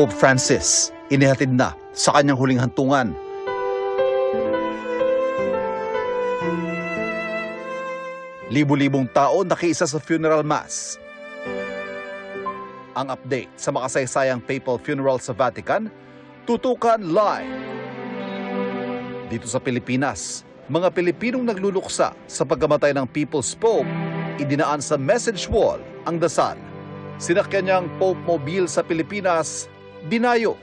Pope Francis, inihatid na sa kanyang huling hantungan. Libu-libong tao nakiisa sa funeral mass. Ang update sa makasaysayang papal funeral sa Vatican, tutukan live. Dito sa Pilipinas, mga Pilipinong nagluluksa sa pagkamatay ng People's Pope, idinaan sa message wall ang dasal. Sinakyan niyang Pope Mobile sa Pilipinas, dinayo.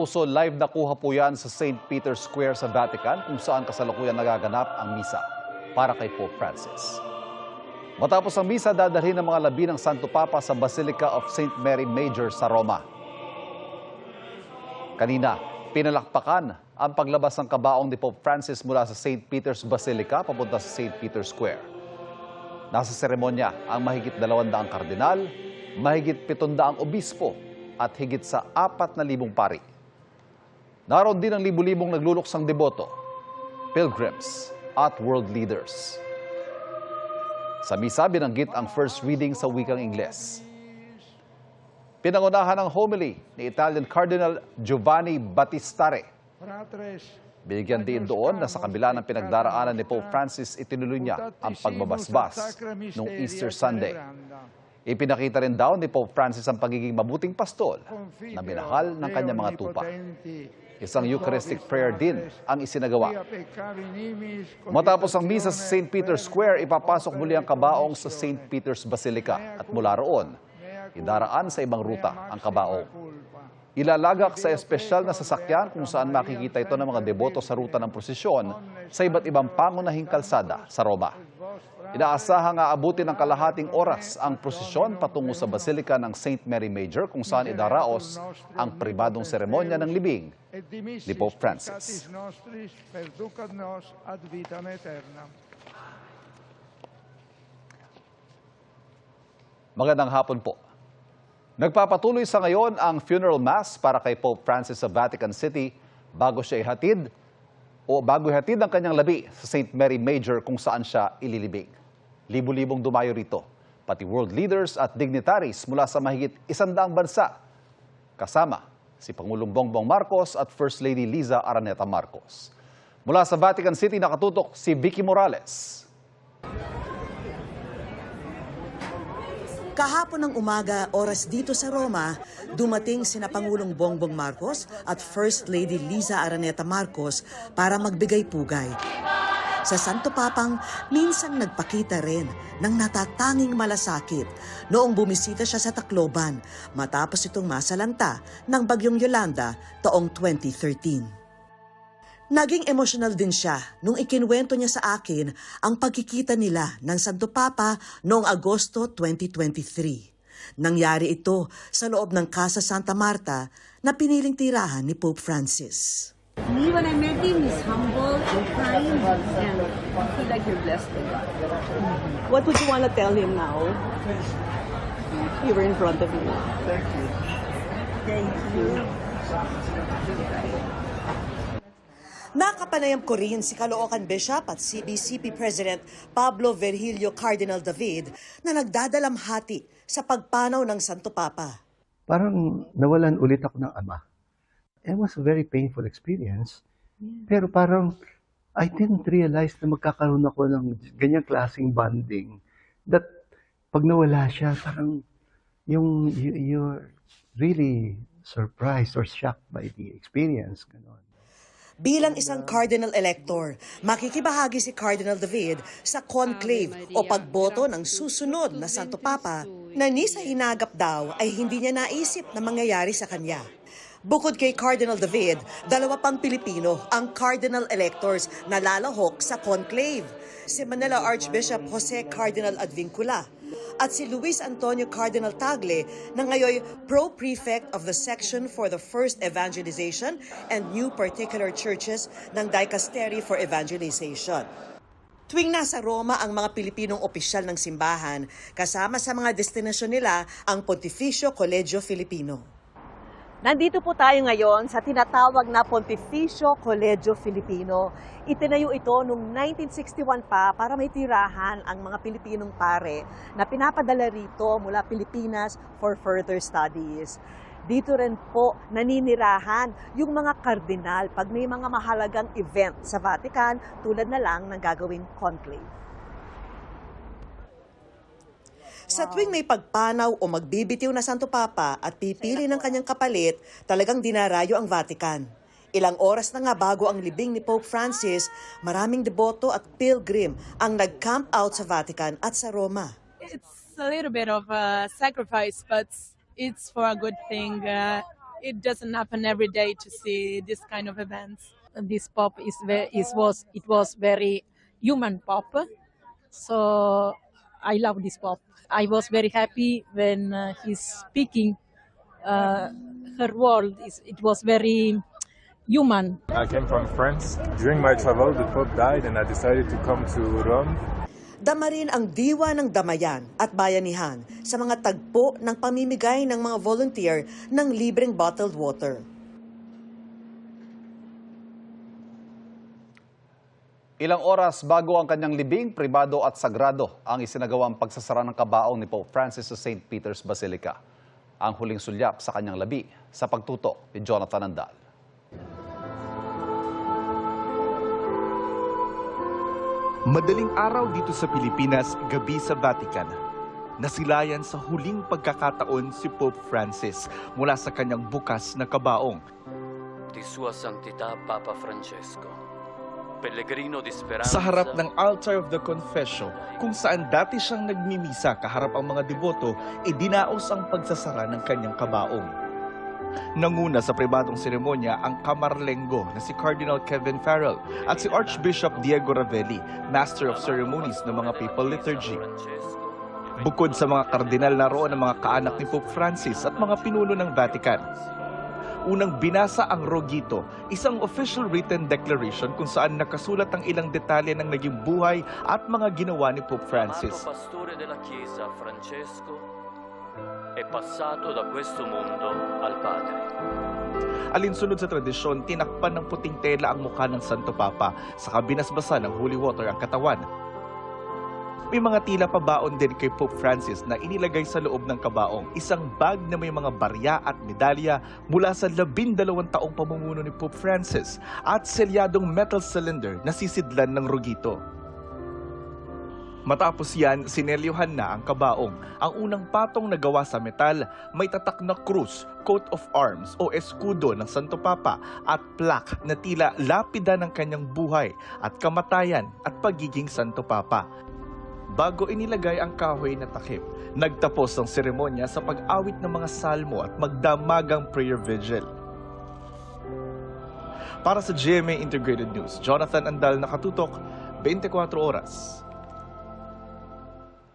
Kapuso, live na kuha po yan sa St. Peter's Square sa Vatican kung saan kasalukuyan nagaganap ang misa para kay Pope Francis. Matapos ang misa, dadalhin ng mga labi ng Santo Papa sa Basilica of St. Mary Major sa Roma. Kanina, pinalakpakan ang paglabas ng kabaong ni Pope Francis mula sa St. Peter's Basilica papunta sa St. Peter's Square. Nasa seremonya ang mahigit 200 kardinal, mahigit 700 obispo at higit sa 4,000 pari. Naroon din ang libu-libong nagluluksang deboto, pilgrims at world leaders. Sa misa, binanggit ang first reading sa wikang Ingles. Pinangunahan ng homily ni Italian Cardinal Giovanni Battistare Binigyan din doon na sa kabila ng pinagdaraanan ni Pope Francis, itinuloy niya ang pagbabasbas noong Easter Sunday. Ipinakita rin daw ni Pope Francis ang pagiging mabuting pastol na minahal ng kanyang mga tupa. Isang Eucharistic prayer din ang isinagawa. Matapos ang misa sa St. Peter's Square, ipapasok muli ang kabaong sa St. Peter's Basilica at mula roon, idaraan sa ibang ruta ang kabaong. Ilalagak sa espesyal na sasakyan kung saan makikita ito ng mga deboto sa ruta ng prosesyon sa iba't ibang pangunahing kalsada sa Roma. Inaasahang aabutin ng kalahating oras ang prosesyon patungo sa Basilica ng St. Mary Major kung saan idaraos ang pribadong seremonya ng libing ni Pope Francis. Magandang hapon po. Nagpapatuloy sa ngayon ang funeral mass para kay Pope Francis sa Vatican City bago siya ihatid o bago ihatid ang kanyang labi sa St. Mary Major kung saan siya ililibing. Libu-libong dumayo rito, pati world leaders at dignitaries mula sa mahigit isandaang bansa. Kasama si Pangulong Bongbong Marcos at First Lady Liza Araneta Marcos. Mula sa Vatican City nakatutok si Vicky Morales. Kahapon ng umaga, oras dito sa Roma, dumating sina Pangulong Bongbong Marcos at First Lady Liza Araneta Marcos para magbigay pugay. Sa Santo Papang, minsang nagpakita rin ng natatanging malasakit noong bumisita siya sa Tacloban matapos itong masalanta ng Bagyong Yolanda taong 2013. Naging emotional din siya nung ikinwento niya sa akin ang pagkikita nila ng Santo Papa noong Agosto 2023. Nangyari ito sa loob ng Casa Santa Marta na piniling tirahan ni Pope Francis. Me, when I met him, he's humble and kind, and I feel like you're blessed by God. What would you want to tell him now? You were in front of him. Thank you. Nakapanayam ko rin si Caloocan Bishop at CBCP President Pablo Virgilio Cardinal David na nagdadalamhati sa pagpanaw ng Santo Papa. parang nawalan ulit ako ng ama. It was a very painful experience. Pero parang I didn't realize na magkakaroon ako ng ganyang klaseng bonding that pag nawala siya, parang yung you, you're really surprised or shocked by the experience. Ganon. Bilang isang Cardinal Elector, makikibahagi si Cardinal David sa conclave o pagboto ng susunod na Santo Papa na ni sa hinagap daw ay hindi niya naisip na mangyayari sa kanya. Bukod kay Cardinal David, dalawa pang Pilipino ang cardinal electors na lalahok sa conclave. Si Manila Archbishop Jose Cardinal Advincula at si Luis Antonio Cardinal Tagle na ngayon Pro-Prefect of the Section for the First Evangelization and New Particular Churches ng Dicastery for Evangelization. Tuwing nasa Roma ang mga Pilipinong opisyal ng simbahan, kasama sa mga destinasyon nila ang Pontificio Colegio Filipino. Nandito po tayo ngayon sa tinatawag na Pontificio Colegio Filipino. Itinayo ito noong 1961 pa para may tirahan ang mga Pilipinong pare na pinapadala rito mula Pilipinas for further studies. Dito rin po naninirahan yung mga kardinal pag may mga mahalagang event sa Vatican tulad na lang ng gagawing conclave. Sa tuwing may pagpanaw o magbibitiw na Santo Papa at pipili ng kanyang kapalit, talagang dinarayo ang Vatican. Ilang oras na nga bago ang libing ni Pope Francis, maraming deboto at pilgrim ang nag-camp out sa Vatican at sa Roma. it's a little bit of a sacrifice, but it's for a good thing. Uh, it doesn't happen every day to see this kind of events. This pop is very, is was it was very human pop, so I love this pop. I was very happy when uh, he's speaking. Uh, her world is it was very human. I came from France. During my travel, the Pope died, and I decided to come to Rome. Dama rin ang diwa ng damayan at bayanihan sa mga tagpo ng pamimigay ng mga volunteer ng libreng bottled water. Ilang oras bago ang kanyang libing, pribado at sagrado ang isinagawang pagsasara ng kabaong ni Pope Francis sa St. Peter's Basilica. Ang huling sulyap sa kanyang labi sa pagtuto ni Jonathan Andal. Madaling araw dito sa Pilipinas, gabi sa Vatican. Nasilayan sa huling pagkakataon si Pope Francis mula sa kanyang bukas na kabaong. di Sua Santità Papa Francesco. Sa harap ng altar of the confession, kung saan dati siyang nagmimisa kaharap ang mga deboto, idinaos ang pagsasara ng kanyang kabaong. Nanguna sa pribadong seremonya ang kamarlenggo na si Cardinal Kevin Farrell at si Archbishop Diego Ravelli, Master of Ceremonies ng mga Papal Liturgy. Bukod sa mga kardinal na roon ng mga kaanak ni Pope Francis at mga pinuno ng Vatican. Unang binasa ang Rogito, isang official written declaration kung saan nakasulat ang ilang detalye ng naging buhay at mga ginawa ni Pope Francis. Amato pastore della Chiesa Francesco è passato da questo mondo al Padre. Alinsunod sa tradisyon, tinakpan ng puting tela ang mukha ng Santo Papa sa kabinasbasan ng holy water ang katawan. May mga tila pabaon din kay Pope Francis na inilagay sa loob ng kabaong, isang bag na may mga barya at medalya mula sa labindalawang taong pamumuno ni Pope Francis at selyadong metal cylinder na sisidlan ng rugito. Matapos yan, sinelyohan na ang kabaong. Ang unang patong na gawa sa metal, may tatak na krus, coat of arms o eskudo ng Santo Papa at plaque na tila lapida ng kanyang buhay at kamatayan at pagiging Santo Papa. Bago inilagay ang kahoy na takip, nagtapos ang seremonya sa pag-awit ng mga salmo at magdamagang prayer vigil. Para sa GMA Integrated News, Jonathan Andal nakatutok, 24 oras.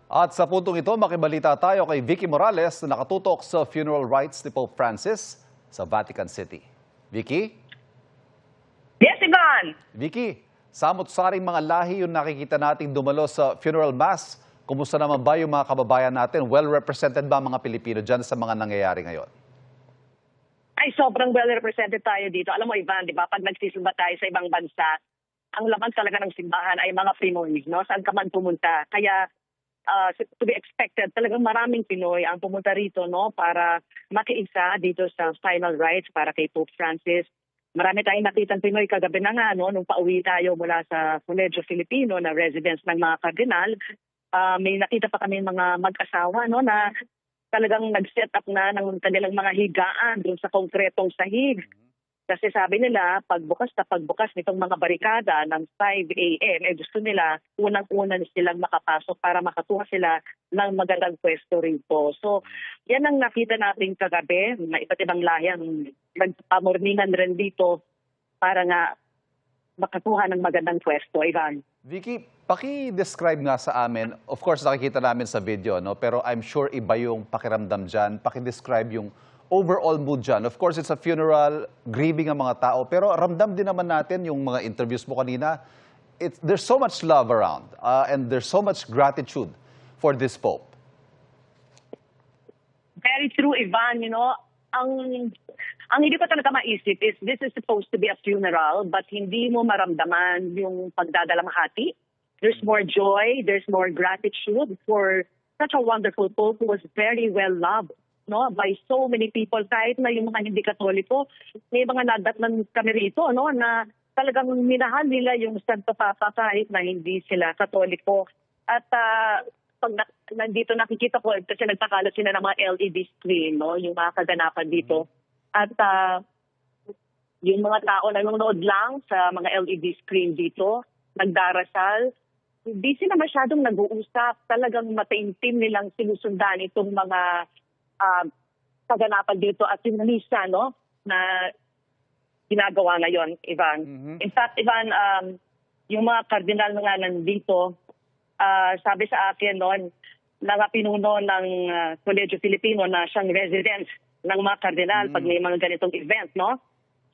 At sa puntong ito, makibalita tayo kay Vicky Morales na nakatutok sa funeral rites ni Pope Francis sa Vatican City. Vicky? Yes, Ivan. Vicky, samot-saring mga lahi yung nakikita nating dumalo sa funeral mass. Kumusta naman ba yung mga kababayan natin? Well represented ba mga Pilipino dyan sa mga nangyayari ngayon? Ay, sobrang well represented tayo dito. Alam mo, Ivan, di ba, pag nagsisimba tayo sa ibang bansa, ang laman talaga ng simbahan ay mga Pinoy, no? Saan ka man pumunta. Kaya, uh, to be expected, talagang maraming Pinoy ang pumunta rito, no? Para makiisa dito sa final rites para kay Pope Francis. Marami tayong nakitang Pinoy kagabi na nga, no? Nung pauwi tayo mula sa Colegio Filipino na residence ng mga kardinal, Ah, may nakita pa kami mga mag-asawa no na talagang nag-set up na ng kanilang mga higaan doon sa konkretong sahig. Kasi sabi nila, pagbukas na pagbukas nitong mga barikada ng 5 a.m., eh gusto nila unang-una silang makapasok para makatuha sila ng magandang pwesto rito. So, yan ang nakita natin kagabi, na iba't ibang lahi ang nagpamorningan rin dito para nga makakuha ng magandang pwesto, Ivan. Vicky, paki-describe nga sa amin, of course nakikita namin sa video, no? pero I'm sure iba yung pakiramdam dyan. Paki-describe yung overall mood dyan. Of course, it's a funeral, grieving ang mga tao, pero ramdam din naman natin yung mga interviews mo kanina. It's, there's so much love around uh, and there's so much gratitude for this Pope. Very true, Ivan. You know, ang ang hindi ko talaga maisip is this is supposed to be a funeral but hindi mo maramdaman yung pagdadalamhati. There's more joy, there's more gratitude for such a wonderful Pope who was very well loved no by so many people kahit na yung mga hindi katoliko may mga nadatnan kami rito no na talagang minahal nila yung Santo Papa kahit na hindi sila katoliko at ah, pag nandito nakikita ko kasi nagpakalat sila ng mga LED screen no yung mga kaganapan dito at ah, yung mga tao na nanonood lang sa mga LED screen dito nagdarasal hindi sila masyadong nag-uusap. Talagang mataimtim nilang sinusundan itong mga uh, kaganapan dito at yung misa, no? Na ginagawa ngayon, Ivan. In fact, Ivan, um, yung mga kardinal na nga nandito, ah, sabi sa akin noon, mga pinuno ng uh, Colegio Filipino na siyang resident ng mga kardinal pag may mga ganitong event, no?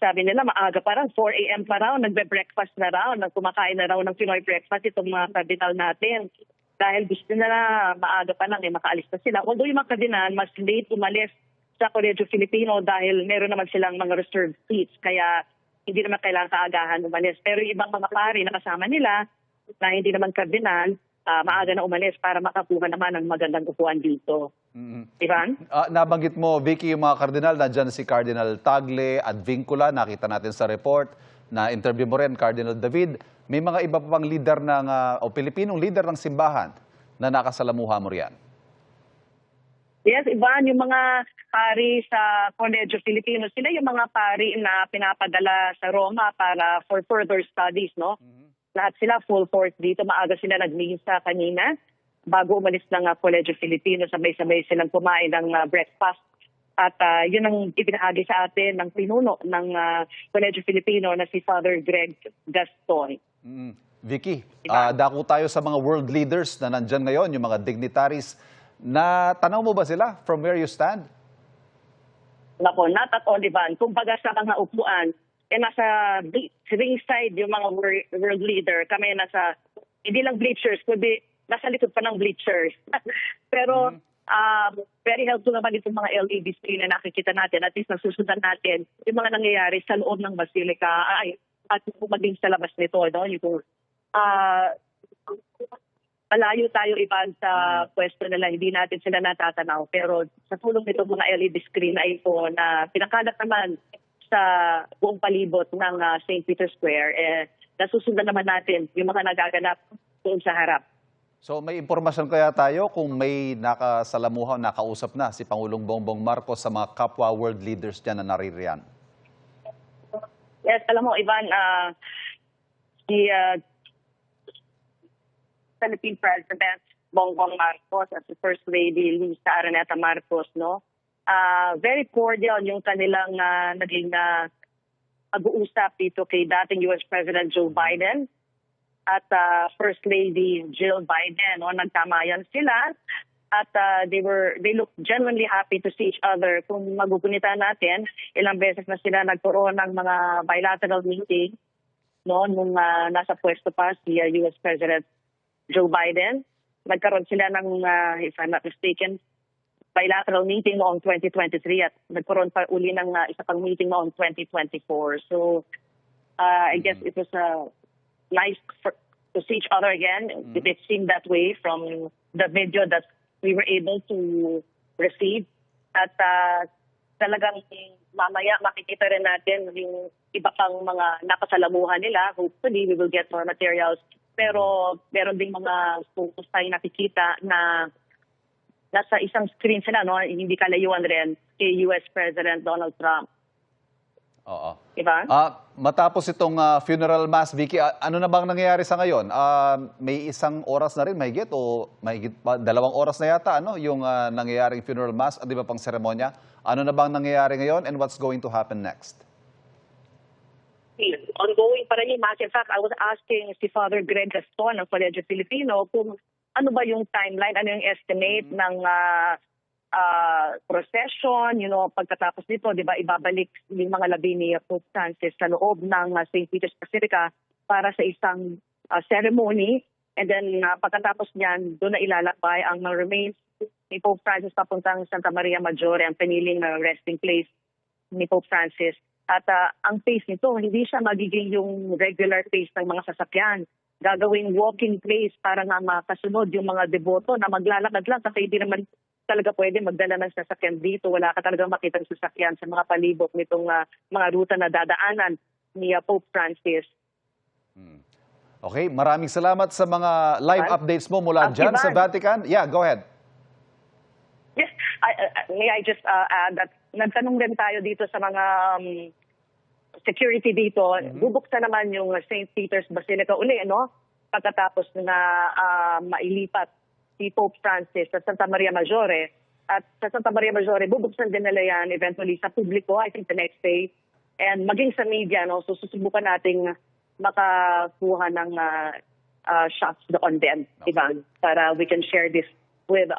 Sabi nila, maaga pa raw, 4 a.m. pa raw, nagbe-breakfast na raw, nagkumakain na raw ng Pinoy breakfast itong mga kardinal natin. Dahil gusto na maaga pa lang, eh, makaalis na sila. Although yung mga kardinal, mas late umalis sa Colegio Filipino dahil meron naman silang mga reserved seats. Kaya hindi naman kailangan kaagahan umalis. Pero yung ibang mga pari na kasama nila, na hindi naman kardinal, ah, maaga na umalis para makakuha naman ng magandang upuan dito. Ivan? Ah, nabanggit mo, Vicky, yung mga kardinal, nandyan si Cardinal Tagle, Advincula, nakita natin sa report, na interview mo rin, Cardinal David. May mga iba pa bang leader ng, ah, o Pilipinong leader ng simbahan na nakasalamuha mo riyan? Yes, Ivan, yung mga pari sa Colegio Filipino, sila yung mga pari na pinapadala sa Roma para for further studies, no? Lahat sila full force dito. Maaga sila nagmisa kanina. Bago umalis ng uh, Colegio Filipino, sabay-sabay silang kumain ng uh, breakfast. At uh, yun ang ibinahagi sa atin ng pinuno ng uh, Colegio Filipino na si Father Greg Gaston. Mm. Vicky, ah, dako tayo sa mga world leaders na nandyan ngayon, yung mga dignitaries. Na tanaw mo ba sila from where you stand? Nako, not at all, Ivan. Kung baga sa mga upuan, eh nasa ringside yung mga wor- world leader. Kami nasa, hindi lang bleachers, kundi nasa likod pa ng bleachers. Pero um, very helpful naman itong mga LED screen na nakikita natin. At least nasusundan natin yung mga nangyayari sa loob ng Basilica ay, at kung maging sa labas nito. No? Yung, ah malayo tayo iban sa pwesto nila, hindi natin sila natatanaw. Pero sa tulong nito mga LED screen ay po na pinakalat naman sa buong palibot ng ah, St. Peter's Square, eh, nasusundan naman natin yung mga nagaganap doon sa harap. So may impormasyon kaya tayo kung may nakasalamuha, nakausap na si Pangulong Bongbong Marcos sa mga kapwa world leaders dyan na naririyan? Yes, alam mo, Ivan, ah, si ah, Philippine President Bongbong Marcos at si First Lady Lisa Araneta Marcos, no? Ah, very cordial yung kanilang ah, naging ah, pag-uusap dito kay dating US President Joe Biden at ah, First Lady Jill Biden, no? Nagtamayan sila at ah, they were they look genuinely happy to see each other. Kung magugunita natin, ilang beses na sila nagkaroon ng mga bilateral meeting no nung ah, nasa pwesto pa si ah, US President Joe Biden. Nagkaroon sila ng, ah, if I'm not mistaken, bilateral meeting noong 2023 at nagkaroon pa uli ng ah, isa pang meeting noong 2024. So, ah, I guess it was uh, nice for, to see each other again. It, it seemed that way from the video that we were able to receive. At ah, talagang mamaya makikita rin natin yung iba pang mga napasalamuhan nila. Hopefully, we will get more materials. Pero meron ding mga photos tayo nakikita na nasa isang screen sila, no? hindi kalayuan rin kay US President Donald Trump. Oo. Ivan? Ah, matapos itong ah, funeral mass, Vicky, ah, ano na bang nangyayari sa ngayon? Ah, may isang oras na rin, mahigit, o mahigit pa, dalawang oras na yata, ano, yung ah, nangyayaring funeral mass at di ba pang seremonya? Ano na bang nangyayari ngayon and what's going to happen next? ongoing pa rin yung mass. In fact, I was asking si Father Greg Gaston ng Colegio Filipino kung ano ba yung timeline, ano yung estimate ng ah, ah, procession, you know, pagkatapos nito, di ba, ibabalik yung mga labi ni Pope Francis sa loob ng ah, St. Peter's Basilica para sa isang ah, ceremony. And then ah, pagkatapos niyan, doon na ilalakbay ang mga remains ni Pope Francis papuntang Santa Maria Maggiore, ang piniling ah, resting place ni Pope Francis. At ah, ang pace nito, hindi siya magiging yung regular pace ng mga sasakyan. Gagawing walking pace para nga makasunod yung mga deboto na maglalakad lang kasi hindi naman talaga pwede magdala ng sasakyan dito. Wala ka talaga makita ng sasakyan sa mga palibot nitong ah, mga ruta na dadaanan ni ah, Pope Francis. Okay, maraming salamat sa mga live Ivan? updates mo mula Ah, dyan sa Ivan. Vatican. Yeah, go ahead. Yes, I, I- may I just uh, add that nagtanong din tayo dito sa mga um, security dito. Bubuksan naman yung St. Peter's Basilica uli, no? Pagkatapos na ah, mailipat si Pope Francis sa Santa Maria Maggiore. At sa Santa Maria Maggiore, bubuksan din nila yan eventually sa publiko, I think the next day. And maging sa media, no? So susubukan nating makakuha ng ah, ah, shots doon din, Ivan, para we can share this with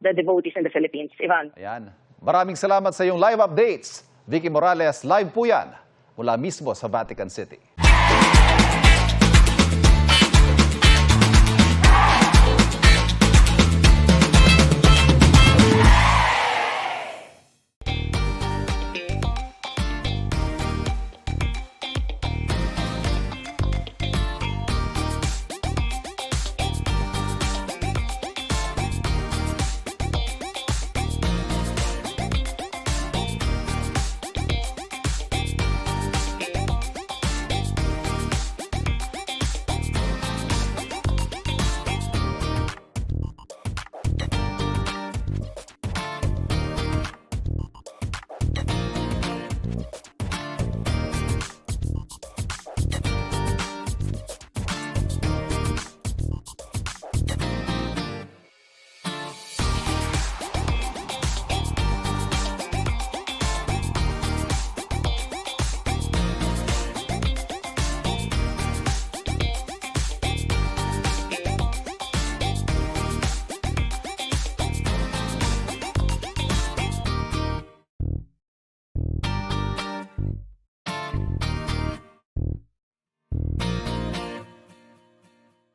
the devotees in the Philippines. Ivan. Ayan. Maraming salamat sa iyong live updates. Vicky Morales, live po yan mula mismo sa Vatican City.